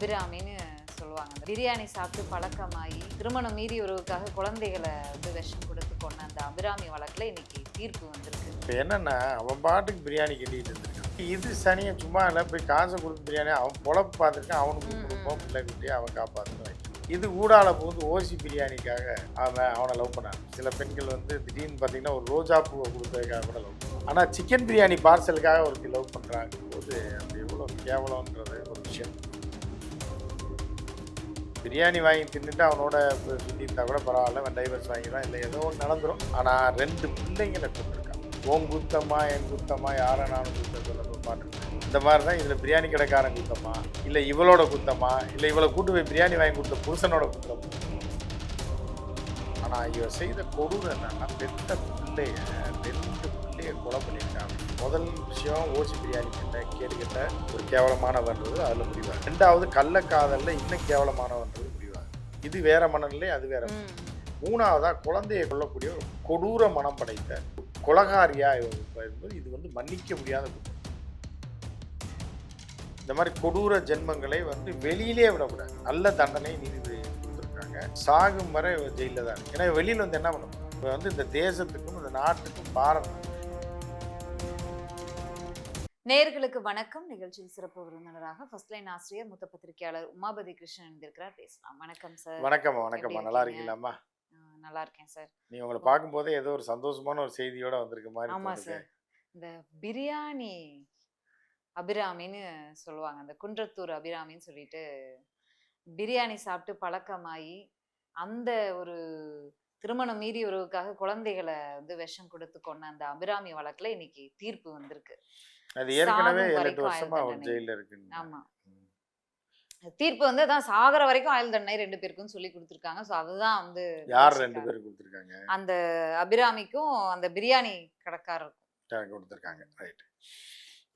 அபிராமின்னு சொல்லுவாங்க. பிரியாணி சாப்பிட்டு பழக்கமாகி திருமணம் மீறி உறவுக்காக குழந்தைகளை வந்து விஷம் கொடுத்து கொண்ட அந்த அபிராமி வழக்குல இன்னைக்கு தீர்ப்பு வந்திருக்கு. இப்போ என்னன்னா அவன் பாட்டுக்கு பிரியாணி கிண்டிட்டு இருந்திருக்கான். இது சனியை சும்மா இல்லை போய் காசை கொடுத்து பிரியாணி அவன் பொழப்பு பார்த்துருக்கான் அவனுக்கு ம், கொடுப்போம் பிள்ளை குட்டி அவன் காப்பாற்றணும் வைக்கணும் இது ஊடால போகுது ஓசி பிரியாணிக்காக அவன் அவனை லவ் பண்ணான். சில பெண்கள் வந்து திடீர்னு பார்த்தீங்கன்னா ஒரு ரோஜா பூவை கொடுத்ததுக்காக கூட லவ் பண்ணுவான் ஆனால் சிக்கன் பிரியாணி பார்சலுக்காக ஒருத்தி லவ் பண்ணுறாங்க போது அது எவ்வளோ கேவலம்ன்றது பிரியாணி வாங்கி தின்னுட்டு அவனோட சுற்றிருந்தா கூட பரவாயில்ல அவன் டைவர்ஸ் வாங்கிடுவான் இல்லை ஏதோ ஒன்று நடந்துடும் ஆனால் ரெண்டு பிள்ளைங்களை கொண்டிருக்கான் ஓம் குத்தமா என் குத்தமா யாரை நானும் குத்தம் சொல்ல பாட்டுருக்கேன் இந்த மாதிரி தான் இதில் பிரியாணி கடைக்காரன் குத்தமா இல்லை இவளோட குத்தமா இல்லை இவளை கூட்டு போய் பிரியாணி வாங்கி கொடுத்த புருஷனோட குத்தம். ஆனால் இவ செய்த கொடூரம் என்னன்னா பெத்த பிள்ளைய ரெண்டு பிள்ளைய கொலை பண்ணியிருக்காங்க. முதல் விஷயம் ஓசி பிரியாணி கிட்ட கேடு கிட்ட ஒரு கேவலமானவன்றது அதில் முடிவாங்க ரெண்டாவது கள்ளக்காதலில் இன்னும் கேவலமானவன்றது முடிவாங்க இது வேற மனநிலை அது வேற ம். மூணாவதா குழந்தையை கொல்லக்கூடிய ஒரு கொடூர மனம் படைத்த கொலகாரியா என்பது இது வந்து மன்னிக்க முடியாத குற்றம். இந்த மாதிரி கொடூர ஜென்மங்களை வந்து வெளியிலே விடக்கூடாது. நல்ல தண்டனை நீதிபதி கொடுத்துருக்காங்க. சாகும் வரை ஜெயிலில் தான். ஏன்னா வெளியில் வந்து என்ன பண்ணணும்? இப்போ வந்து இந்த தேசத்துக்கும் இந்த நாட்டுக்கும் பாரம் நேயர்களுக்கு வணக்கம். நிகழ்ச்சியில் சிறப்பு விருந்தினராக ஃபர்ஸ்ட் லைன் ஆசிரியர் மூத்த பத்திரிகையாளர் உமாபதி கிருஷ்ணன் இருந்திருக்கிறார் பேசலாம். வணக்கம் சார் வணக்கம்மா எப்படி நல்லா இருக்கீங்க? இருக்கீங்களாம்மா? நல்லா இருக்கேன் சார் நீ உங்களை பார்க்கும்போதே ஏதோ ஒரு சந்தோஷமான ஒரு செய்தியோட வந்திருக்க மாதிரி ஆமா. சார் இந்த பிரியாணி அபிராமின்னு சொல்லுவாங்க. அந்த குன்றத்தூர் அபிராமின்னு சொல்லிட்டு பிரியாணி சாப்பிட்டு பழக்கமாகி அந்த ஒரு திருமணம் மீறி உறவுக்காக குழந்தைகளை வந்து விஷம் கொடுத்து கொண்ட அந்த அபிராமி வழக்குல இன்னைக்கு தீர்ப்பு வந்திருக்கு. அது ஏற்கனவே ஏழு வருஷமா தண்டனை. ஜெயிலில் இருக்குன்னு ஆமா. தீர்ப்பு வந்து அதான் சாகர வரைக்கும் ஆயுள் தண்டனை ரெண்டு பேருக்கும் சொல்லி கொடுத்துருக்காங்க. ஸோ அதுதான் வந்து யார். ரெண்டு பேர் கொடுத்துருக்காங்க? அந்த அபிராமிக்கும் அந்த பிரியாணி கடைக்காரருக்கும். கொடுத்துருக்காங்க. ரைட்டு.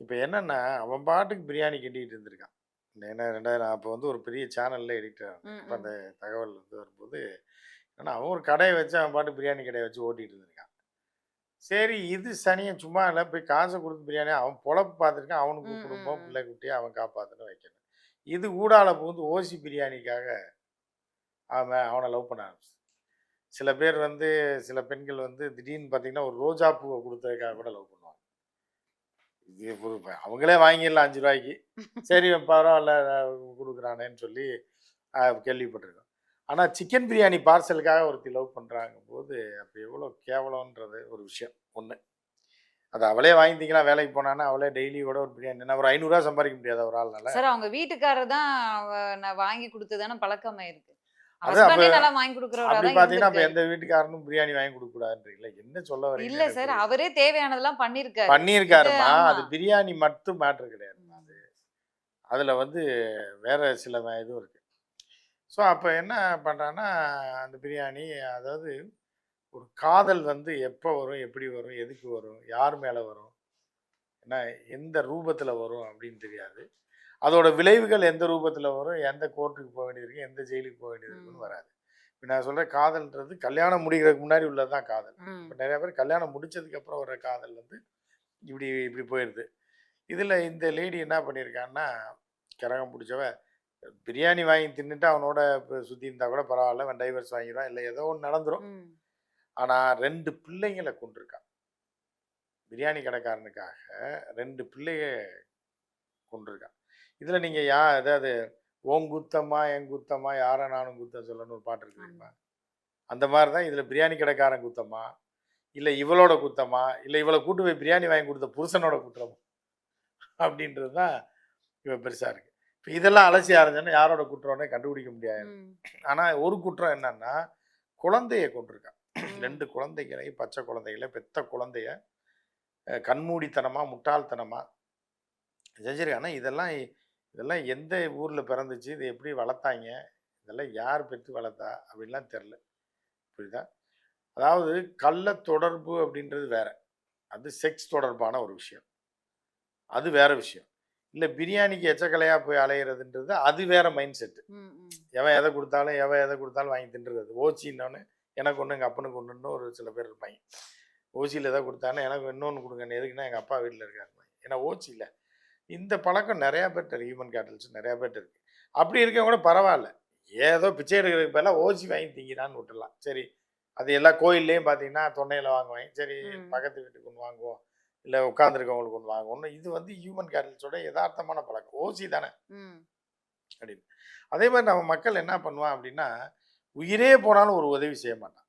இப்போ என்னன்னா அவன் பாட்டுக்கு பிரியாணி கிண்டிட்டு இருந்திருக்கான். ஏன்னா ரெண்டாயிரம் அப்போ வந்து ஒரு பெரிய சேனலில் அப்போ ம். அந்த தகவல் வந்து வரும்போது ஏன்னா அவன் ஒரு கடையை வச்சு அவன் பாட்டு பிரியாணி கடையை வச்சு ஓட்டிகிட்டு இருந்திருக்கான். சரி இது சனியை சும்மா இல்லை போய் காசை கொடுத்து பிரியாணி அவன் பொழப்பு பார்த்துருக்கான் அவனுக்கு குடும்பம். பிள்ளை குட்டியை அவன் காப்பாற்றணும் வைக்கணும். இது ஊடால புகுந்து ஓசி பிரியாணிக்காக அவன் அவனை லவ் பண்ண ஆரம்பிச்சு சில பேர் வந்து சில பெண்கள் வந்து திடீர்னு பார்த்தீங்கன்னா ஒரு ரோஜா பூவை கொடுத்ததுக்காக கூட லவ் பண்ணுவாங்க. இது ஒரு அவங்களே வாங்கிடலாம் அஞ்சு ரூபாய்க்கு. சரி பரவாயில்ல கொடுக்குறானேன்னு சொல்லி கேள்விப்பட்டிருக்கோம். ஆனால் சிக்கன் பிரியாணி பார்சலுக்காக ஒருத்தி லவ் பண்ணுறாங்க போது அப்போ எவ்வளோ கேவலம்ன்றது ஒரு விஷயம் ஒன்று அது அவளே வாங்கிட்டீங்களா வேலைக்கு போனான்னா அவளே டெய்லி கூட ஒரு பிரியாணி என்ன ஒரு ஐநூறுரூவா சம்பாதிக்க முடியாது ஒரு ஆள்னால. சார் அவங்க வீட்டுக்காரர் தான் நான் வாங்கி கொடுத்ததானே வாங்கி கொடுக்குறவரா அப்படி பார்த்தீங்கன்னா அப்போ. எந்த வீட்டுக்காரனும் பிரியாணி வாங்கி கொடுக்க கூடாதுன்றீங்களா என்ன சொல்ல வரீங்க இல்ல சார் அவரே தேவையானதெல்லாம் பண்ணிருக்காரு. பண்ணியிருக்காருமா ஆமா. அது பிரியாணி மட்டும் மேட்ரு கிடையாது அது. அதில் வந்து வேற சில இதுவும் இருக்கு. ஸோ அப்போ என்ன பண்ணுறான்னா அந்த பிரியாணி அதாவது ஒரு காதல் வந்து எப்போ வரும் எப்படி வரும் எதுக்கு வரும் யார் மேலே வரும் என்ன எந்த ரூபத்தில் வரும் அப்படின்னு தெரியாது அதோட விளைவுகள் எந்த ரூபத்தில் வரும் எந்த கோர்ட்டுக்கு போக வேண்டியது எந்த ஜெயிலுக்கு போக வேண்டியது இருக்குன்னு. வராது இப்போ நான் சொல்கிறேன் காதல்ன்றது கல்யாணம் முடிக்கிறதுக்கு முன்னாடி உள்ளது தான் காதல். இப்போ நிறைய பேர் கல்யாணம் முடிச்சதுக்கு அப்புறம் வர காதல் வந்து இப்படி இப்படி போயிடுது இதில் இந்த லேடி என்ன பண்ணியிருக்கான்னா கிரகம் பிடிச்சவ பிரியாணி வாங்கி தின்னுட்டு அவனோட இப்போ சுற்றி இருந்தால் கூட பரவாயில்ல அவன் டைவர்ஸ் வாங்கிடுவான் இல்லை ஏதோ ஒன்று நடந்துரும். ம். ஆனால் ரெண்டு பிள்ளைங்களை கொண்டிருக்கான் பிரியாணி கடைக்காரனுக்காக ரெண்டு பிள்ளைய கொண்டிருக்கான் இதில் நீங்கள் யா அதாவது ஓம் குத்தமா என் குத்தமா யாரை நானும் குத்தம் சொல்லணும்னு ஒரு பாட்டு இருக்கு தெரியுமா? அந்த மாதிரி தான் இதில் பிரியாணி கடைக்காரன் குத்தமா இல்லை இவளோட குத்தமா இல்லை இவளை கூட்டு போய் பிரியாணி வாங்கி கொடுத்த புருஷனோட குற்றமா? அப்படின்றது தான் இவ பெருசாக இருக்கு. இப்போ இதெல்லாம் அலசி ஆரஞ்சோன்னா யாரோட குற்றம்னே கண்டுபிடிக்க முடியாது. ஆனால் ஒரு குற்றம் என்னன்னா குழந்தைய கொண்டிருக்கான். ரெண்டு குழந்தைகளை பச்சை குழந்தைகளை பெத்த குழந்தைய அஹ், கண்மூடித்தனமா முட்டாள்தனமா. செஞ்சிருக்காங்க இதெல்லாம் இதெல்லாம் எந்த ஊரில் பிறந்துச்சு இது எப்படி வளர்த்தாங்க இதெல்லாம் யார் பெற்று வளர்த்தா அப்படின்லாம் தெரில புரியுதா? அதாவது கள்ள தொடர்பு அப்படின்றது வேற. அது செக்ஸ் தொடர்பான ஒரு விஷயம். அது வேற விஷயம். இல்லை பிரியாணிக்கு எச்சக்கலையாக போய் அலையிறதுன்றது அது வேற மைண்ட் செட்டு. எவன் எதை கொடுத்தாலும் எவன் எதை கொடுத்தாலும் வாங்கி தின்றுறது. ஓச்சின்னொன்னு எனக்கு ஒன்று எங்கள் அப்பனுக்கு ஒன்றுன்னு ஒரு சில பேர் இருப்பாங்க. ஓசியில் எதை கொடுத்தானே எனக்கு இன்னொன்று கொடுங்க. எதுக்குன்னா எங்கள் அப்பா வீட்டில் இருக்காரு. ஏன்னா ஓச்சியில் இந்த பழக்கம் நிறையா பேர்ட்ட இருக்கு. ஹியூமன் கேட்டல்ஸ் நிறையா பேர்ட்ட இருக்கு. அப்படி இருக்க கூட பரவாயில்ல. ஏதோ பிச்சை எடுக்கிறதுக்கு பதிலாக ஓசி வாங்கி திங்கிறான்னு விட்டுடலாம். சரி அது எல்லா கோயில்லையும் பார்த்தீங்கன்னா தொன்னையில் வாங்குவாங்க சரி. பக்கத்து வீட்டுக்கு ஒன்று வாங்குவோம். இல்லை உட்காந்துருக்கவங்களுக்கு ஒன்று வாங்குவோம் இது வந்து ஹியூமன் கேட்டல்ஸோட யதார்த்தமான பழக்கம். ஓசி தானே. அப்படின்னு. அதே மாதிரி நம்ம மக்கள் என்ன பண்ணுவான் அப்படின்னா உயிரே போனாலும் ஒரு உதவி செய்ய மாட்டான்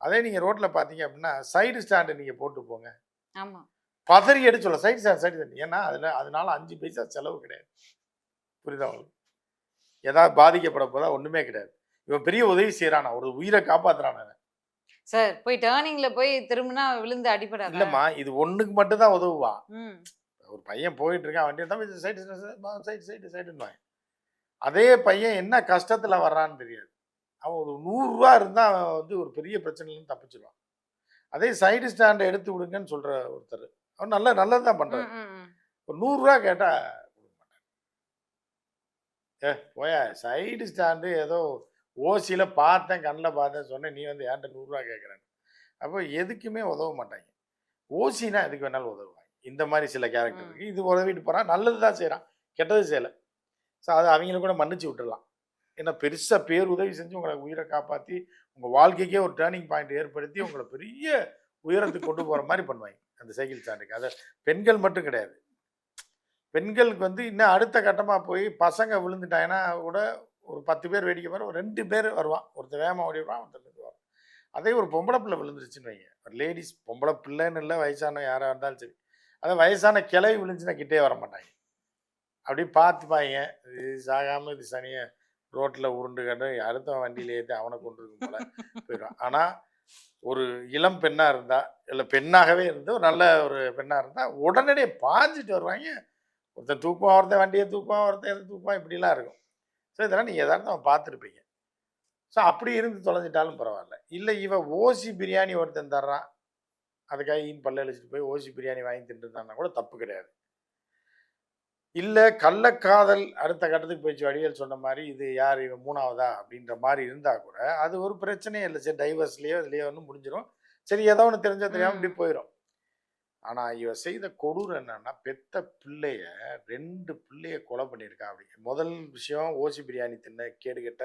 அதே நீங்கள் ரோட்டில் பார்த்தீங்க அப்படின்னா சைடு ஸ்டாண்டு நீங்கள் போட்டு போங்க. பதறி எடுத்து சொல்ல சைடு ஸ்டாண்ட் சைடு ஸ்டாண்ட் ஏன்னா அதில் அதனால அஞ்சு பைசா செலவு கிடையாது. புரியுதா உங்களுக்கு? ஏதாவது பாதிக்கப்பட போதா ஒன்றுமே கிடையாது. இவன் பெரிய உதவி செய்கிறானா ஒரு உயிரை காப்பாத்துறான் அவன். சார் போய் டேர்னிங்ல போய் திரும்பினா விழுந்து அடிபடாத? இல்லைம்மா இது ஒன்றுக்கு மட்டும் தான் உதவுவான் ம். ஒரு பையன் போயிட்டு இருக்கான் வண்டி தான் சைடு சைடு சைடு சைடுன்னு அதே பையன் என்ன கஷ்டத்தில் வர்றான்னு தெரியாது. அவன் ஒரு நூறுரூவா இருந்தால் அவன் வந்து ஒரு பெரிய பிரச்சனையிலேருந்து தப்பிச்சிருவான். அதே சைடு ஸ்டாண்டை எடுத்து விடுங்கன்னு சொல்கிற ஒருத்தர். அவன் நல்ல நல்லது தான் ம். ஒரு நூறுரூவா கேட்டால் கொடுக்க மாட்டான் ஏ போயா சைடு ஸ்டாண்டு ஏதோ ஓசியில் பார்த்தேன் கண்ணில் பார்த்தேன் சொன்னேன் நீ வந்து ஏன்ட்ட நூறுரூவா கேட்குறேன்னு. அப்போ எதுக்குமே உதவ மாட்டாங்க. ஓசினா எதுக்கு வேணாலும் உதவுவாங்க. இந்த மாதிரி சில கேரக்டர். இருக்குது இது உதவிட்டு போகிறான் நல்லது தான் செய்கிறான் கெட்டது செய்யலை. ஸோ அது அவங்கள கூட மன்னிச்சு விட்டுறலாம் ஏன்னா பெருசாக பேர் உதவி செஞ்சு உங்களை உயிரை காப்பாற்றி உங்கள் வாழ்க்கைக்கே ஒரு டேர்னிங் பாயிண்ட் ஏற்படுத்தி உங்களை பெரிய உயரத்துக்கு கொண்டு போகிற மாதிரி பண்ணுவாங்க. அந்த சைக்கிள் ஸ்டாண்டுக்கு. அதை பெண்கள் மட்டும் கிடையாது. பெண்களுக்கு வந்து இன்னும் அடுத்த கட்டமாக போய் பசங்க விழுந்துட்டாங்கன்னா கூட ஒரு பத்து பேர் வேடிக்கை பாரு ஒரு ரெண்டு பேர் வருவான். ஒருத்தர் வேகமாக ஓடிடுவான் ஒருத்தர் வருவான். அதே ஒரு பொம்பளை பிள்ளை விழுந்துருச்சுன்னு வைங்க. ஒரு லேடிஸ் பொம்பளை பிள்ளைன்னு இல்லை வயசான யாராக இருந்தாலும் சரி. அதே வயசான கிளவி விழுந்துச்சுன்னா கிட்டே வர மாட்டாங்க. அப்படியே பார்த்துப்பாங்க இது சாகாமல் இது சனியை ரோட்டில் உருண்டு கண்டு அடுத்த வண்டியில் ஏற்றி அவனை கொண்டு இருக்கும் போல போயிடுவான் ஆனால் ஒரு இளம் பெண்ணாக இருந்தால் இல்லை பெண்ணாகவே இருந்து ஒரு நல்ல ஒரு பெண்ணாக இருந்தால் உடனடியே பாஞ்சிட்டு வருவாங்க. ஒருத்தன் தூக்குவான் ஒருத்தன் வண்டியை தூக்குவான் ஒருத்தன் எது தூக்குவான் இப்படிலாம் இருக்கும். ஸோ இதெல்லாம் நீங்கள் எதாவது நம்ம பார்த்துருப்பீங்க. ஸோ அப்படி இருந்து தொலைஞ்சிட்டாலும் பரவாயில்ல. இல்லை இவன் ஓசி பிரியாணி ஒருத்தன் தர்றான் அதுக்காக ஈன் பல்ல அழிச்சிட்டு போய் ஓசி பிரியாணி வாங்கி தின்றுட்டான்னா கூட தப்பு கிடையாது. இல்லை கள்ளக்காதல் அடுத்த கட்டத்துக்கு போயிடுச்சு வடிவேல் சொன்ன மாதிரி இது யார் இவன் மூணாவதா அப்படின்ற மாதிரி இருந்தால் கூட அது ஒரு பிரச்சனையே இல்லை. சரி டைவர்ஸ்லேயோ இதுலேயோ ஒன்று முடிஞ்சிடும் சரி ஏதோ ஒன்று தெரிஞ்சா தெரியாமல் இப்படி போயிடும் ஆனால் இவ செய்த கொடூரம் என்னன்னா பெத்த பிள்ளைய ரெண்டு பிள்ளைய கொலை பண்ணியிருக்கா அப்படி முதல் விஷயம் ஓசி பிரியாணி தின்ன கேடுகெட்ட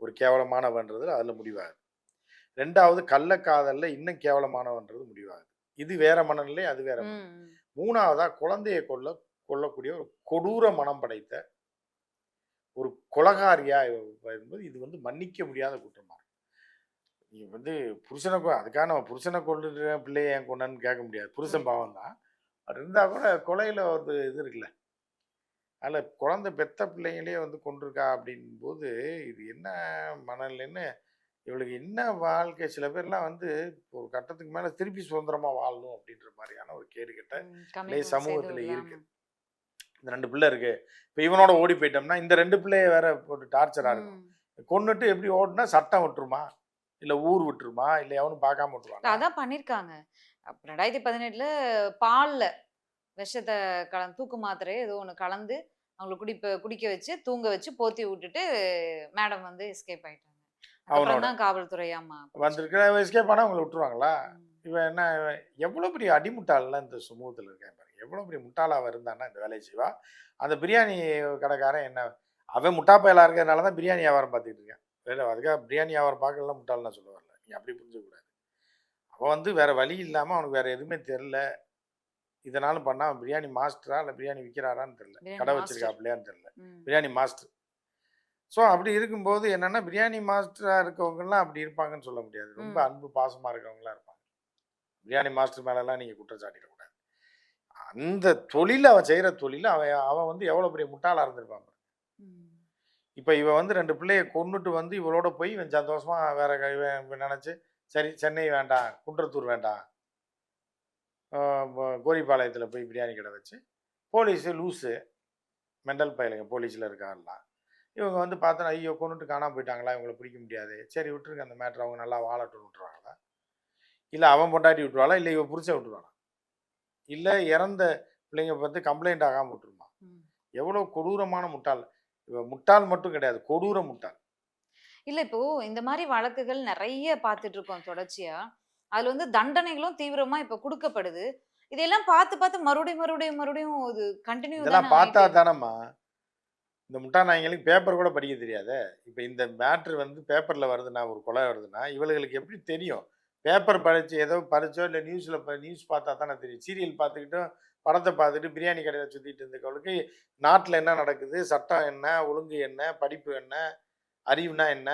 ஒரு கேவலமானவன்றது அதில் முடிவாகுது ரெண்டாவது கள்ளக்காதலில் இன்னும் கேவலமானவன்றது முடிவாகுது இது வேற மனநிலை அது வேற. மூணாவதா குழந்தையை கொல்ல கொல்லக்கூடிய ஒரு கொடூர மனம் படைத்த ஒரு கொலகாரியா என்பது இது வந்து மன்னிக்க முடியாத குற்றமா. நீ வந்து புருஷனை அதுக்காக நம்ம புருஷனை கொண்டுட்டு பிள்ளைய ஏன் கொண்டான்னு கேட்க முடியாது. புருஷன் பாவம் தான். அது இருந்தால் கூட கொலையில் ஒரு இது இருக்குல்ல. அதில் குழந்தை பெத்த பிள்ளைங்களே வந்து கொண்டிருக்கா அப்படின்போது இது என்ன மனநிலைன்னு இவளுக்கு என்ன வாழ்க்கை? சில பேர்லாம் வந்து ஒரு கட்டத்துக்கு மேலே திருப்பி சுதந்திரமா வாழணும் அப்படின்ற மாதிரியான ஒரு கேடு கெட்ட சமூகத்துல இருக்கு. இந்த ரெண்டு பிள்ளை இருக்கு. இப்போ இவனோட ஓடி போயிட்டோம்னா இந்த ரெண்டு பிள்ளைய வேற போட்டு டார்ச்சரா இருக்கும். ம். கொன்னுட்டு எப்படி ஓடுனா சட்டம் விட்டுருமா? இல்ல ஊர் விட்டுருமா? இல்ல எவனும் பார்க்காம விட்டுருவாங்க அதான் பண்ணிருக்காங்க. ரெண்டாயிரத்தி பதினெட்டுல பால்ல விஷத்தை கலந்து தூக்கு மாத்திரை ஏதோ ஒண்ணு கலந்து அவங்களை குடிப்ப குடிக்க வச்சு தூங்க வச்சு போத்தி விட்டுட்டு மேடம் வந்து எஸ்கேப் ஆயிட்டாங்க. அப்புறம் தான் காவல்துறை ஆமா வந்திருக்கிற எஸ்கேப் ஆனா உங்களை விட்டுருவாங்களா. இவன் என்ன இவன் எவ்வளவு பெரிய அடிமுட்டாள்லாம் இந்த சமூகத்துல இருக்கான் பாருங்க. எவ்வளவு பெரிய முட்டாளா இருந்தான்னா இந்த வேலையை செய்வா. அந்த பிரியாணி கடைக்காரன் என்ன அவன் முட்டா பயலா இருக்கிறதுனால தான் பிரியாணி வியாபாரம் பார்த்துட்டு இருக்கேன். வேற அதுக்காக பிரியாணி வியாபாரம் பார்க்கலாம் முட்டாள்னா சொல்ல வரல நீ அப்படி புரிஞ்சக்கூடாது அவன் வந்து வேற வழி இல்லாம அவனுக்கு வேற எதுவுமே தெரில இதனாலும் பண்ணா அவன் பிரியாணி மாஸ்டரா இல்லை பிரியாணி விற்கிறாரான்னு பிரியாணி கடை. வச்சிருக்காப்லையான்னு தெரியல. ம். பிரியாணி மாஸ்டர். ஸோ அப்படி இருக்கும்போது என்னன்னா பிரியாணி மாஸ்டராக இருக்கவங்கலாம் அப்படி இருப்பாங்கன்னு சொல்ல முடியாது. ரொம்ப. அன்பு பாசமாக இருக்கவங்களா இருப்பாங்க. பிரியாணி மாஸ்டர் மேலெல்லாம் நீங்கள் குற்றம் சாட்டிடக்கூடாது அந்த தொழில் அவன் செய்கிற தொழில் அவன் அவன் வந்து எவ்வளோ பெரிய முட்டாளாக இருந்திருப்பான். இப்போ இவன் வந்து ரெண்டு பிள்ளைய கொன்னுட்டு வந்து இவளோட போய் இவன் சந்தோஷமா வேற இவன் இவன் நினைச்சு சரி சென்னை வேண்டாம் குன்றத்தூர் வேண்டாம். கோரிப்பாளையத்தில் போய் பிரியாணி கடை வச்சு போலீஸு லூஸு மெண்டல் பயலுங்க போலீஸில் இருக்காருலாம் இவங்க வந்து பார்த்தா ஐயோ கொண்டுட்டு காணாம போயிட்டாங்களா இவங்களை பிடிக்க முடியாது. சரி விட்டுருங்க அந்த மேட்ரு அவங்க நல்லா வாழட்டும் விட்டுருவாங்களா? இல்லை அவன் பொண்டாட்டி விட்டுருவாளா? இல்லை இவ புருஷன் விட்டுருவானா இல்லை இறந்த பிள்ளைங்க பார்த்து கம்ப்ளைண்ட் ஆகாமல் விட்டுருமா. எவ்வளோ கொடூரமான முட்டாள். இவ முட்டாள் மட்டும் கிடையாது கொடூர முட்டாள். இல்ல இப்போ இந்த மாதிரி வழக்குகள் நிறைய பார்த்துட்டு இருக்கோம் தொடர்ச்சியா. அதுல வந்து தண்டனைகளும் தீவிரமா இப்ப கொடுக்கப்படுது. இதெல்லாம் பார்த்து பார்த்து மறுபடியும் மறுபடியும் மறுபடியும் இது கண்டினியூ இதெல்லாம் பார்த்தா தானம்மா? இந்த முட்டா நாய்ங்களுக்கு பேப்பர் கூட படிக்க தெரியாதே? இப்போ இந்த மேட்ரு வந்து பேப்பரில் வருதுன்னா ஒரு கொலை வருதுன்னா இவளுகளுக்கு எப்படி தெரியும்? பேப்பர் படித்து ஏதோ படிச்சோ இல்லை நியூஸில் நியூஸ் பார்த்தா தானே தெரியும். சீரியல் பார்த்துக்கிட்டும் படத்தை பார்த்துட்டு பிரியாணி கடையில் சுற்றிட்டு இருந்தவளுக்கு நாட்டில் என்ன நடக்குது சட்டம் என்ன ஒழுங்கு என்ன படிப்பு என்ன அறிவுனா என்ன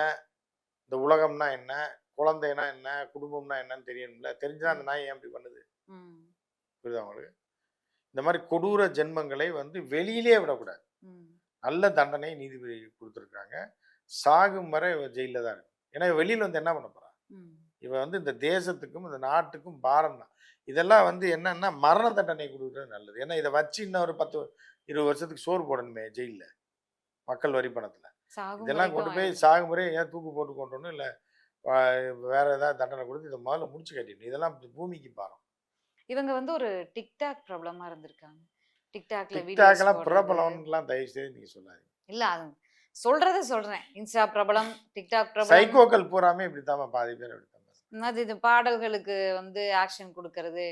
இந்த உலகம்னா என்ன குழந்தைனா என்ன குடும்பம்னா என்னன்னு தெரியணும்ல. தெரிஞ்சுதான் அந்த நாய் ஏன் இப்படி பண்ணுது? புரியுதா உங்களுக்கு? இந்த மாதிரி கொடூர ஜென்மங்களை வந்து வெளியிலே விடக்கூடாது. நல்ல தண்டனை நீதிபதி கொடுத்துருக்காங்க சாகும் வரை ஜெயிலில் தான் இருக்கும் ஏன்னா வெளியில வந்து என்ன பண்ண போறா? ம். இவ வந்து இந்த தேசத்துக்கும் இந்த நாட்டுக்கும் பாரம் தான். இதெல்லாம் வந்து என்னன்னா மரண தண்டனை கொடுக்குறது நல்லது. ஏன்னா இதை வச்சு இன்னும் ஒரு பத்து இருபது வருஷத்துக்கு சோறு போடணுமே ஜெயிலில் மக்கள் வரி பணத்தில். இதெல்லாம் கொண்டு போய் ஆயிடும். சாகும் முறை ஏன் தூக்கு போட்டு கொண்டு இல்லை வேற ஏதாவது தண்டனை கொடுத்து இதை முதல்ல முடிச்சு கட்டிடணும். இதெல்லாம் பூமிக்கு பாரம். இவங்க வந்து ஒரு டிக்டாக் ப்ராப்ளமா இருந்திருக்காங்க. டிக்டாக்ல டிக்டாக்லாம் பிரபலம்லாம் தயவு செய்து நீங்க சொல்லாதீங்க. இல்ல அது சொல்றத சொல்றேன். இன்ஸ்டா பிரபலம் டிக்டாக் பிரபலம். சைக்கோக்கள் பூராமே இப்படித்தாம்மா பாதி பேர் அது இது பாடல்களுக்கு வந்து ஆக்ஷன் கொடுக்கறது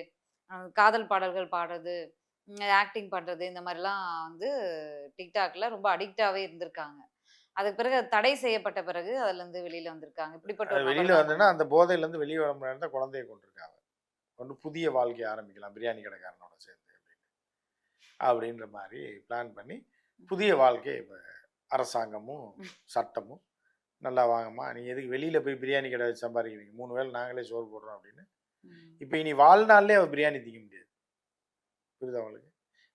காதல் பாடல்கள் பாடுறது ஆக்டிங் பண்றது இந்த மாதிரிலாம் வந்து டிக்டாக்ல ரொம்ப அடிக்டாவே இருந்திருக்காங்க. அதுக்கு பிறகு அது தடை செய்யப்பட்ட பிறகு அதுல இருந்து வெளியில வந்திருக்காங்க. இப்படிப்பட்ட வெளியில வந்துன்னா அந்த போதையில இருந்து வெளியே வர முடியாத குழந்தைய கொண்டிருக்காங்க கொண்டு புதிய வாழ்க்கையை ஆரம்பிக்கலாம் பிரியாணி கடைக்காரனோட சேர்ந்து அப்படின்னு. அப்படின்ற மாதிரி பிளான் பண்ணி புதிய வாழ்க்கையை இப்போ அரசாங்கமும் சட்டமும் நல்லா வாங்கம்மா. நீ எதுக்கு வெளியில போய் பிரியாணி கடை வச்சு சம்பாதிக்கிறீங்க? மூணு வேளை நாங்களே சோறு போடுறோம் அப்படின்னு. இப்போ இனி வாழ்நாள்லேயே அவ பிரியாணி திங்க முடியாது. புரியுதா அவங்களுக்கு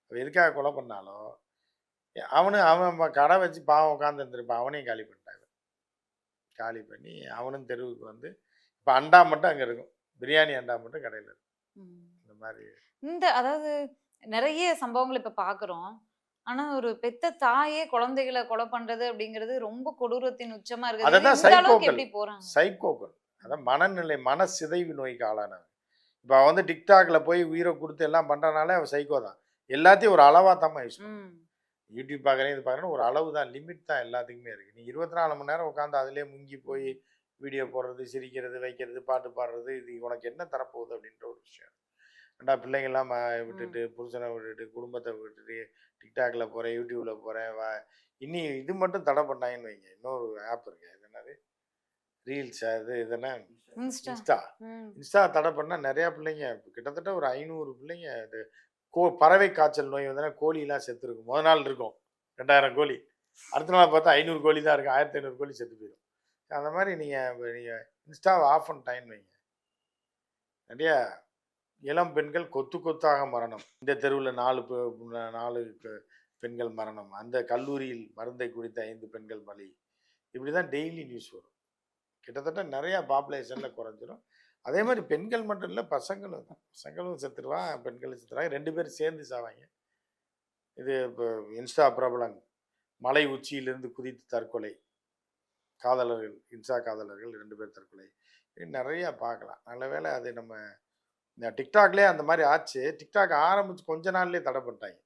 அவ எதுக்காக கொலை பண்ணாலோ அவனு அவன் கடை வச்சு பாவம் உட்காந்து இருந்திருப்பான் அவனையும் காலி பண்ணிட்டாங்க. காலி பண்ணி அவனும் தெருவுக்கு வந்து இப்போ அண்டா மட்டும் அங்கே இருக்கும். பிரியாணி அண்டா மட்டும் கடையில் இருக்கும். இந்த மாதிரி இந்த அதாவது நிறைய சம்பவங்கள் இப்ப பாக்குறோம். ஆனா ஒரு பெத்த தாயே குழந்தைகளை கொலை பண்றது அப்படிங்கிறது ரொம்ப கொடூரத்தின் உச்சமா சைக்கோக்கள். எப்படி போறாங்க? சைக்கோக்கள். அதான் மனநிலை மன சிதைவு நோய்க்கு ஆளானவன். இப்போ அவன் வந்து டிக்டாக்ல போய் உயிரை கொடுத்து எல்லாம் பண்ணுறனால அவன் சைக்கோ தான். எல்லாத்தையும் ஒரு அளவாக தான் யூஸ். யூடியூப் பார்க்குறேன் இது பார்க்குறேன் ஒரு அளவு தான் லிமிட் தான் எல்லாத்துக்குமே இருக்குது நீ இருபத்தி நாலு மணி நேரம் உட்காந்து அதிலே முங்கி போய் வீடியோ போடுறது சிரிக்கிறது வைக்கிறது பாட்டு பாடுறது இது உனக்கு என்ன தரப்போகுது அப்படின்ற ஒரு விஷயம். ரெண்டா பிள்ளைங்கள்லாம் விட்டுட்டு புருஷனை விட்டுட்டு குடும்பத்தை விட்டுட்டு டிக்டாக்ல போகிறேன் யூடியூப்ல போகிறேன் வா. இனி இது மட்டும் தடை பண்ணாங்கன்னு வைங்க. இன்னொரு ஆப் இருக்கு. இது என்னது ரீல்ஸ் அது இதென்ன இன்ஸ்டா இன்ஸ்டா தடை பண்ணால் நிறையா பிள்ளைங்க கிட்டத்தட்ட ஒரு ஐநூறு பிள்ளைங்க இது கோ பறவை காய்ச்சல் நோய் வந்தோன்னா கோழிலாம் செத்துருக்கும். முத நாள் இருக்கும். ரெண்டாயிரம் கோழி. அடுத்த நாள் பார்த்தா ஐநூறு கோழி தான் இருக்கும் ஆயிரத்தி ஐநூறு கோழி செத்து போயிடும் அந்த மாதிரி நீங்கள் நீங்கள் இன்ஸ்டாவை ஆஃப் பண்ணிட்டாயின்னு வைங்க. நிறைய இளம் பெண்கள் கொத்து கொத்தாக மரணம். இந்த தெருவில் நாலு பெ- நாலு பெ- பெண்கள் மரணம். அந்த கல்லூரியில் மருந்தை குடித்த ஐந்து பெண்கள் பலி. இப்படி தான் டெய்லி நியூஸ் வரும். கிட்டத்தட்ட நிறையா பாப்புலேஷனில் குறைஞ்சிரும். அதே மாதிரி பெண்கள் மட்டும் இல்லை பசங்களும் தான். பசங்களும் செத்துருவான் பெண்களும் செத்துருவாங்க. ரெண்டு பேரும் சேர்ந்து சாவாங்க. இது இப்போ இன்ஸ்டா பிரபலம். மலை உச்சியிலிருந்து குதித்து தற்கொலை. காதலர்கள் இன்ஸ்டா காதலர்கள் ரெண்டு பேர் தற்கொலை. நிறையா பார்க்கலாம். நல்ல வேளை அது நம்ம இந்த டிக்டாக்லேயே அந்த மாதிரி ஆச்சு. டிக்டாக் ஆரம்பிச்சு கொஞ்ச நாள்லயே தடை பண்ணிட்டாங்க.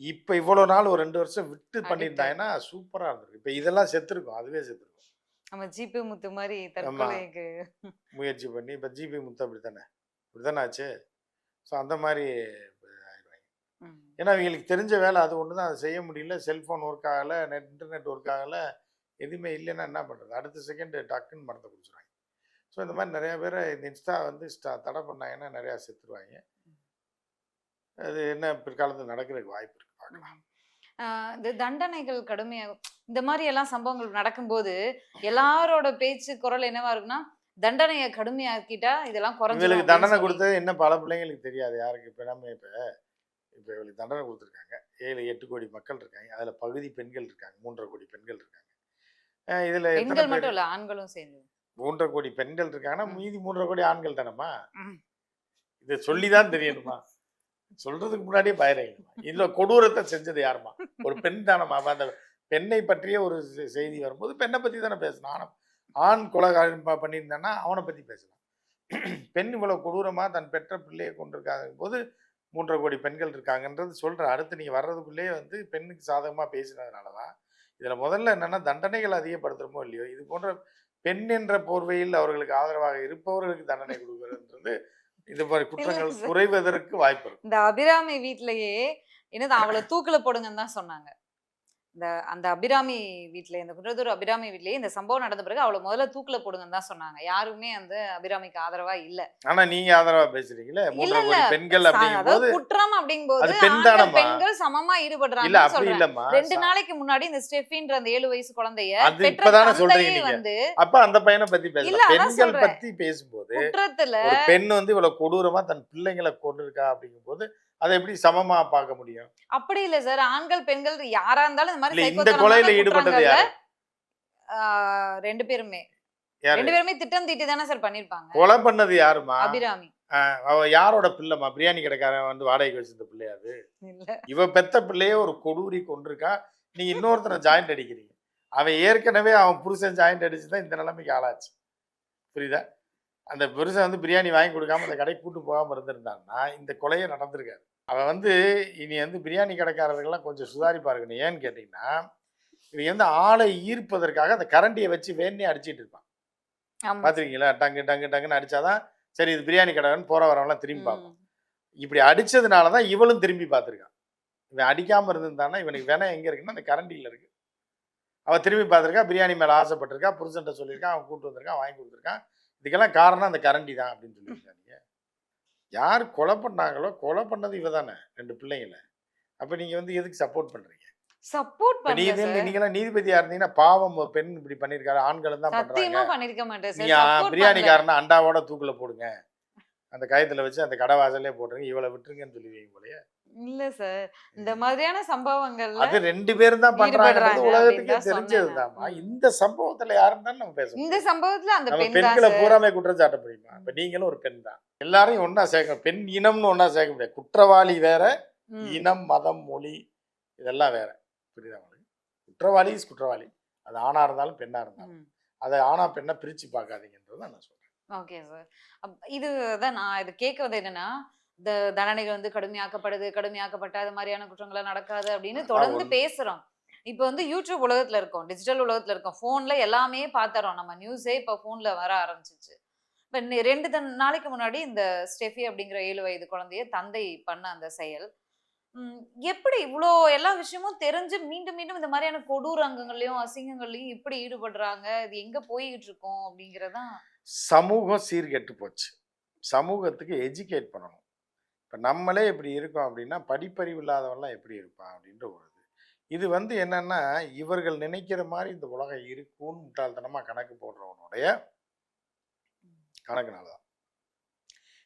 இப்போ இவ்வளோ நாள் ஒரு ரெண்டு வருஷம் விட்டு பண்ணியிருந்தாங்கன்னா சூப்பராக இருந்திருக்கும் இப்போ இதெல்லாம் செத்துருக்கும். அதுவே செத்துருக்கும். நம்ம ஜிபே முத்து மாதிரி தற்கொலைக்கு முயற்சி பண்ணி இப்போ ஜிபி முத்து அப்படி தானே இப்படி தானே ஆச்சு? ஸோ அந்த மாதிரி ஆயிடுவாங்க. ஏன்னா இவங்களுக்கு தெரிஞ்ச வேலை அது ஒன்று தான். அதை செய்ய முடியல. செல்ஃபோன் ஒர்க் ஆகலை. நெட் இன்டர்நெட் ஒர்க் ஆகலை. எதுவுமே இல்லைன்னா என்ன பண்ணுறது அடுத்த செகண்ட் டக்குன்னு மரத்தை குடிச்சிருவாங்க. ஸோ இந்த மாதிரி நிறைய பேர் இந்த இன்ஸ்டா வந்து ஸ்டா தடை பண்ணாங்கன்னா நிறையா செத்துருவாங்க. அது என்ன பிற்காலத்தில் நடக்கிறதுக்கு வாய்ப்பு இருக்குது பார்க்கலாம். இந்த தண்டனைகள் கடுமையாகும் இந்த மாதிரி எல்லாம் சம்பவங்கள் நடக்கும்போது எல்லாரோட பேச்சு குரல் என்னவா இருக்குன்னா தண்டனையை கடுமையாக்கிட்டா இதெல்லாம் இவங்களுக்கு அப்படின்னு தண்டனை. கொடுத்தது என்ன பல பிள்ளைங்களுக்கு தெரியாது. யாருக்கு இப்போ நம்ம இப்போ இப்போ இவங்களுக்கு தண்டனை கொடுத்துருக்காங்க. ஏழு எட்டு கோடி மக்கள் இருக்காங்க. அதில் பகுதி பெண்கள் இருக்காங்க. மூன்றரை கோடி பெண்கள் இருக்காங்க. இதுல பெண்கள் மட்டும் இல்ல ஆண்களும் சேர்ந்து. மூன்றரை கோடி பெண்கள் இருக்காங்கன்னா. மீதி மூன்றரை கோடி ஆண்கள் தானம்மா. இதை சொல்லிதான் தெரியணுமா? சொல்றதுக்கு முன்னாடியே பயறீங்கம்மா. இதுல கொடூரத்தை செஞ்சது யாருமா ஒரு பெண் தானம்மா. அந்த பெண்ணை பற்றிய ஒரு செய்தி வரும்போது பெண்ணை பத்தி தானே பேசணும். ஆணும் ஆண் கொலைகாரன் ப- பண்ணியிருந்தான்னா அவனை பத்தி பேசலாம். பெண் இவ்வளவு கொடூரமா தன் பெற்ற பிள்ளையை கொண்டிருக்காங்க போது மூன்றரை கோடி பெண்கள் இருக்காங்கன்றது சொல்ற அடுத்து நீங்க வர்றதுக்குள்ளேயே வந்து பெண்ணுக்கு சாதகமா பேசினதுனாலதான். இதுல முதல்ல என்னன்னா தண்டனைகள் அதிகப்படுத்துறமோ இல்லையோ? இது போன்ற பெண் என்ற போர்வையில் அவர்களுக்கு ஆதரவாக இருப்பவர்களுக்கு தண்டனை கொடுக்கறதுன்றது இது மாதிரி குற்றங்கள். குறைவதற்கு வாய்ப்பு இந்த அபிராமி வீட்லயே என்னது அவளை தூக்குல போடுங்கன்னு தான் சொன்னாங்க இந்த அந்த அபிராமி வீட்ல இந்த குன்றத்தூர் அபிராமி வீட்லயே இந்த சம்பவம் நடந்த பிறகு அவளை முதல்ல தூக்குல போடுங்கன்னு தான் சொன்னாங்க. யாருமே வந்து அபிராமிக்கு ஆதரவா இல்ல. ஆனா நீங்க ஆதரவா பேசுறீங்களே பெண்கள் அதாவது குற்றம் அப்படிங்கும்போது. பெண்கள் சமமா இல்லம்மா. ரெண்டு நாளைக்கு முன்னாடி இந்த ஸ்டெஃபின்ற அந்த ஏழு வயசு குழந்தைய இப்பதானே சொல்றீங்க. வந்து அப்ப அந்த பையனை பத்தி அதான் பெண்கள். பத்தி பேசும்போது குற்றத்துல பெண் வந்து இவ்வளவு கொடூரமா தன் பிள்ளைங்களை கொண்டிருக்கா அப்படிங்கும் போது அதை எப்படி சமமா பார்க்க முடியும்? அப்படி இல்ல சார். ஆண்கள் பெண்கள் யாரா இருந்தாலும் இந்த மாதிரி இந்த கொலையில ஈடுபட்டது யாரு? ரெண்டு பேருமே. ரெண்டு பேருமே திட்டம் தீட்டி தானே சார் பண்ணிருப்பாங்க. கொலை பண்ணது யாருமா? அபிராமி. அவ யாரோட பிள்ளைமா பிரியாணி கடைக்காரன் வந்து வாடகைக்கு வச்சிருந்த பிள்ளையா அது? இவ பெத்த பிள்ளையே ஒரு கொடூரி கொண்டிருக்கா நீங்க இன்னொருத்தனை ஜாயிண்ட் அடிக்கிறீங்க. அவன் ஏற்கனவே அவன் புருஷன் ஜாயிண்ட் அடிச்சு தான் இந்த நிலைமைக்கு ஆளாச்சு. புரியுதா? அந்த புருஷன் வந்து பிரியாணி வாங்கி கொடுக்காம அந்த கடைக்கு கூட்டு போகாம இருந்திருந்தான்னா இந்த கொலையே நடந்திருக்காது. அவன் வந்து இனி வந்து பிரியாணி கடைக்காரர்கள்லாம் கொஞ்சம் சுதாரிப்பா இருக்கணும். ஏன்னு கேட்டிங்கன்னா இவன் வந்து ஆளை ஈர்ப்பதற்காக அந்த கரண்டியை வச்சு வேணே அடிச்சிட்டு இருப்பான் பார்த்துருக்கீங்களா டங்கு டங்கு டங்குன்னு அடிச்சாதான் சரி இது பிரியாணி கடைன்னு போற வரவங்களாம் திரும்பி பார்ப்பான். ம். இப்படி அடிச்சதுனால தான் இவளும் திரும்பி பார்த்துருக்கான் இவன் அடிக்காம இருந்திருந்தான்னா இவனுக்கு வேணா எங்க இருக்குன்னா அந்த கரண்டியில் இருக்கு. அவ திரும்பி பார்த்துருக்கா பிரியாணி மேல ஆசைப்பட்டிருக்கா புருஷன்ட்ட சொல்லியிருக்கான் அவன் கூட்டு வந்திருக்கான் வாங்கி கொடுத்துருக்கான் இதுக்கெல்லாம் காரணம் அந்த கரண்டி தான் அப்படின்னு சொல்லியிருக்காங்க யார் கொலை பண்ணாங்களோ கொலை பண்ணது இவ தானே ரெண்டு பிள்ளைங்கள. அப்ப நீங்க வந்து எதுக்கு சப்போர்ட் பண்றீங்க? சப்போர்ட் இப்ப நீ பண்ணல சார் நீங்களாம் நீதிபதியா இருந்தீங்கன்னா பாவம் பெண் இப்படி பண்ணிருக்காரு ஆண்களும் தான் பண்றாங்க. பண்ணல. பிரியாணிக்காரனை அண்டாவோட தூக்குல போடுங்க. அந்த கயத்துல வச்சு அந்த கடை வாசல்லே போட்டுருங்க இவளை விட்டுருங்கன்னு சொல்லுவீங்க போலயே. இல்ல சார். இந்த மாதிரியான சம்பவங்கள்ல அது ரெண்டு பேரும் தான் ஈடுபடுறாங்க உலகத்துக்கே தெரிஞ்சதுதாம்மா. இந்த சம்பவத்துல யாரும் தான் நம்ம பேச இந்த. சம்பவத்துல அந்த பெண்களை பூராமே குற்றம் சாட்ட முடியுமா இப்ப நீங்களும் ஒரு பெண் தான். எல்லாரையும் ஒண்ணா சேர்க்க பெண் இனம்னு ஒண்ணா சேர்க்க முடியாது. குற்றவாளி வேற. இனம் மதம் மொழி இதெல்லாம் வேற. புரியுதா உங்களுக்கு? குற்றவாளி இஸ் குற்றவாளி. அது ஆணா இருந்தாலும் பெண்ணா இருந்தாலும். அதை ஆணா பெண்ணை பிரிச்சு பார்க்காதீங்கன்றதை நான் சொல்றேன். ஓகே சார் இது தான் நான் இது கேட்க வந்து என்னன்னா இந்த தண்டனைகள் வந்து கடுமையாக்கப்படுது கடுமையாக்கப்பட்ட அது மாதிரியான குற்றங்கள் நடக்காது அப்படின்னு தொடர்ந்து. பேசுறோம். இப்போ வந்து யூடியூப் உலகத்துல இருக்கோம் டிஜிட்டல் உலகத்துல இருக்கோம். ஃபோன்ல எல்லாமே பார்த்துறோம் நம்ம நியூஸே இப்போ ஃபோன்ல வர ஆரம்பிச்சிச்சு. இப்போ ரெண்டு தன் நாளைக்கு முன்னாடி இந்த ஸ்டெஃபி அப்படிங்கிற ஏழு வயது குழந்தைய தந்தை பண்ண அந்த செயல். எப்படி இவ்வளோ எல்லா விஷயமும் தெரிஞ்சு மீண்டும் மீண்டும் இந்த மாதிரியான கொடூர அங்கங்கள்லயும் அசிங்கங்கள்லயும் இப்படி ஈடுபடுறாங்க? இது எங்க போய்கிட்டு இருக்கோம் அப்படிங்கறதான் சமூகம் சீர்கெட்டு போச்சு. சமூகத்துக்கு எஜுகேட் பண்ணணும். இப்போ நம்மளே இப்படி இருக்கோம் அப்படின்னா படிப்பறிவு இல்லாதவன்லாம் எப்படி இருப்பான் அப்படின்ற ஒரு இது. இது வந்து என்னன்னா இவர்கள் நினைக்கிற மாதிரி இந்த உலகம் இருக்கும்னு முட்டாள்தனமாக கணக்கு போடுறவனுடைய கணக்குனால தான்.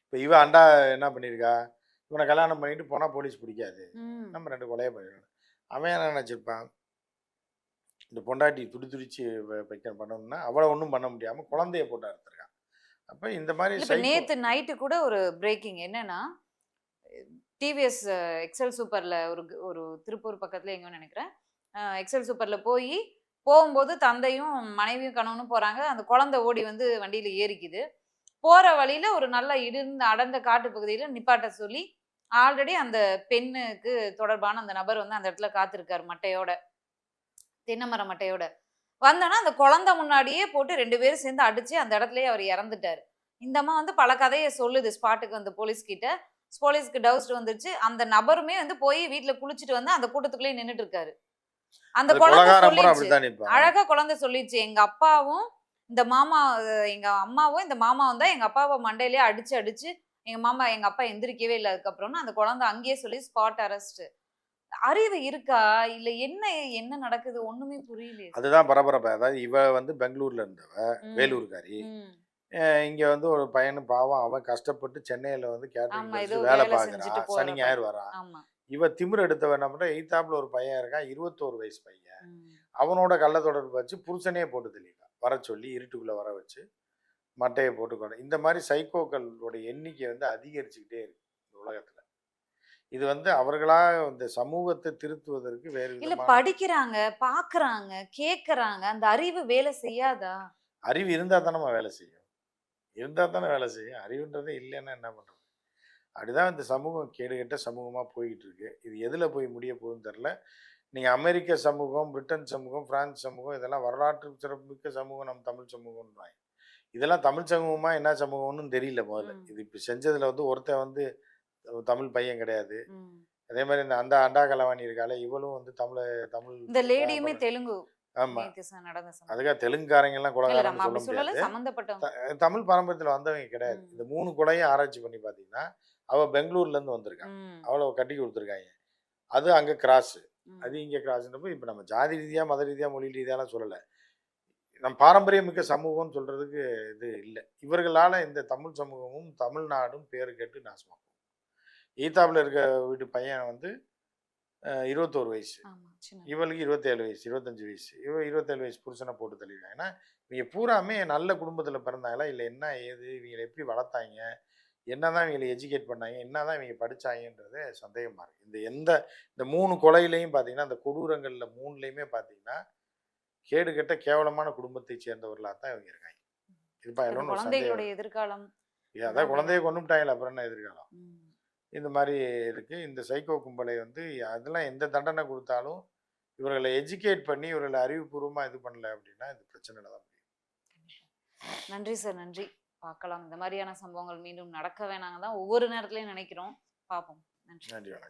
இப்போ இவ அண்டா என்ன பண்ணியிருக்கா? இவனை கல்யாணம் பண்ணிட்டு போனால் போலீஸ் பிடிக்காது. நம்ம ரெண்டு கொலையை பண்ணிடணும் அவன் என்ன நினச்சிருப்பான்? இந்த பொண்டாட்டி துடி துடிச்சு வைக்க பண்ணணும்னா அவளை ஒன்றும் பண்ண முடியாமல் குழந்தைய போட்டு அறுத்துருக்கான். அப்போ இந்த மாதிரி நேத்து நைட்டு கூட ஒரு பிரேக்கிங் என்னன்னா டிவிஎஸ் எக்ஸல் சூப்பர்ல ஒரு ஒரு திருப்பூர் பக்கத்துல எங்கோ நினைக்கிறேன். எக்ஸல் சூப்பர்ல போய் போகும்போது தந்தையும் மனைவியும் கணவனும் போறாங்க. அந்த குழந்தை ஓடி வந்து வண்டியில ஏறிக்குது. போற வழியில ஒரு நல்ல இடிந்த அடர்ந்த காட்டு பகுதியில நிப்பாட்ட சொல்லி ஆல்ரெடி அந்த பெண்ணுக்கு தொடர்பான அந்த நபர் வந்து அந்த இடத்துல காத்திருக்காரு மட்டையோட. தென்னைமர மட்டையோட வந்தோன்னா அந்த குழந்தை முன்னாடியே போட்டு ரெண்டு பேரும் சேர்ந்து அடிச்சு அந்த இடத்துலயே அவர் இறந்துட்டாரு. இந்த அம்மா வந்து பல கதையை சொல்லுது ஸ்பாட்டுக்கு வந்து போலீஸ் கிட்ட. போலீஸ்க்கு டவுஸ்ட் வந்துருச்சு. அந்த நபருமே வந்து போய் வீட்ல குளிச்சுட்டு வந்து அந்த கூட்டத்துக்குள்ளேயே நின்னுட்டு இருக்காரு. அந்த குழந்தை சொல்லிச்சு. அழகா குழந்தை சொல்லிச்சு. எங்க அப்பாவும் இந்த மாமா எங்க அம்மாவும் இந்த மாமாவும் தான் எங்க அப்பாவை மண்டையிலேயே அடிச்சு அடிச்சு எங்க மாமா எங்க அப்பா எந்திரிக்கவே இல்லை. அதுக்கப்புறம்னு அந்த குழந்தை அங்கேயே சொல்லி ஸ்பாட் அரெஸ்ட் அறிவு இருக்கா? இல்ல என்ன என்ன நடக்குது? ஒண்ணுமே புரியலையே அதுதான் பரபரப்பு. அதாவது இவ வந்து பெங்களூர்ல இருந்தவ. வேலூர்காரி. இங்க வந்து ஒரு பையனு பாவம் அவன் கஷ்டப்பட்டு சென்னையில வந்து கேட்டரிங் வேலை போற சனி ஞாயிறு வரான். இவ திமிர் எடுத்தவன் என்ன பண்ற எய்தாப்புல ஒரு பையன் இருக்கான் இருபத்தோரு வயசு பையன். அவனோட கள்ள தொடர்பு வச்சு புருஷனே போட்டு தெளிவான் வர சொல்லி இருட்டுக்குள்ள வர வச்சு மட்டையை போட்டுக்கணும் இந்த மாதிரி சைக்கோக்களோட எண்ணிக்கை வந்து அதிகரிச்சுக்கிட்டே இருக்கு உலகத்துல. இது வந்து அவர்களா இந்த சமூகத்தை திருத்துவதற்கு வேறு இல்ல படிக்கிறாங்க பாக்குறாங்க கேக்குறாங்க. அந்த அறிவு வேலை செய்யாதா? அறிவு இருந்தா தானே வேலை செய்யும். இருந்தா தானே வேலை செய்யும். அறிவுன்றதே இல்லைன்னா என்ன பண்றது? அப்படிதான் இந்த சமூகம் கேடுகெட்ட சமூகமா போய்கிட்டு இருக்கு இது எதுல போய் முடிய போகுதுன்னு தெரில நீங்க அமெரிக்க சமூகம் பிரிட்டன் சமூகம் பிரான்ஸ் சமூகம் இதெல்லாம் வரலாற்று சிறப்புமிக்க சமூகம் நம்ம தமிழ் சமூகம்ன்றாங்க. இதெல்லாம் தமிழ் சமூகமா என்ன சமூகம்னு தெரியல முதல்ல. இது இப்போ செஞ்சதுல வந்து ஒருத்தன் வந்து தமிழ் பையன் கிடையாது. அதே மாதிரி இந்த அந்த அண்டா கலவாணி இருக்கால இவளும் வந்து தமிழ தமிழ் இந்த லேடியுமே. தெலுங்கு ஆமா. அதுக்காக தெலுங்குக்காரங்க எல்லாம் குலகாரன்னு சொல்ல சொல்லல முடியாது தமிழ் பாரம்பரியத்துல வந்தவங்க கிடையாது. இந்த மூணு கொலையும் ஆராய்ச்சி பண்ணி பாத்தீங்கன்னா அவ பெங்களூர்ல இருந்து வந்திருக்கான். அவளை கட்டி கொடுத்துருக்காங்க அது அங்க கிராஸ். அது இங்க கிராஸ்ன்றப்போ இப்ப நம்ம ஜாதி ரீதியா மத ரீதியா மொழி ரீதியாலாம் சொல்லல நம்ம பாரம்பரியமிக்க சமூகம்னு சொல்றதுக்கு இது இல்லை இவர்களால இந்த தமிழ் சமூகமும் தமிழ்நாடும் பேரு கேட்டு நாசமாகும் ஈத்தாப்புல இருக்க வீட்டு பையன் வந்து இருபத்தோரு வயசு. இவளுக்கு இருபத்தேழு வயசு இருபத்தஞ்சு வயசு. இவ இருபத்தேழு வயசு புருஷனை போட்டு தள்ளிடுறாங்க ஏன்னா இவங்க பூராமே நல்ல குடும்பத்தில் பிறந்தாங்களா? இல்லை என்ன ஏது? இவங்களை எப்படி வளர்த்தாங்க? என்னதான் இவங்களை எஜுகேட் பண்ணாங்க? என்னதான் இவங்க படிச்சாங்கன்றது சந்தேகமா இருக்கு. இந்த எந்த இந்த மூணு கொலையிலையும் பார்த்தீங்கன்னா அந்த கொடூரங்களில் மூணுலையுமே பார்த்தீங்கன்னா கேடு கெட்ட கேவலமான குடும்பத்தை சேர்ந்தவர்களாக தான் இவங்க இருக்காங்க. குழந்தைகளுடைய சந்தேகம். எதிர்காலம் அதான் குழந்தைய கொண்டுட்டாங்களே அப்புறம் என்ன எதிர்காலம். இந்த மாதிரி இருக்கு. இந்த சைக்கோ கும்பலை வந்து அதெல்லாம் எந்த தண்டனை கொடுத்தாலும் இவர்களை எஜுகேட் பண்ணி இவர்களை அறிவுபூர்வமா இது பண்ணல அப்படின்னா இது பிரச்சனை தான் முடியும். நன்றி சார் நன்றி. பார்க்கலாம் இந்த மாதிரியான சம்பவங்கள் மீண்டும் நடக்க வேணாங்க தான் ஒவ்வொரு நேரத்துலயும் நினைக்கிறோம். பார்ப்போம் நன்றி. நன்றி வணக்கம்.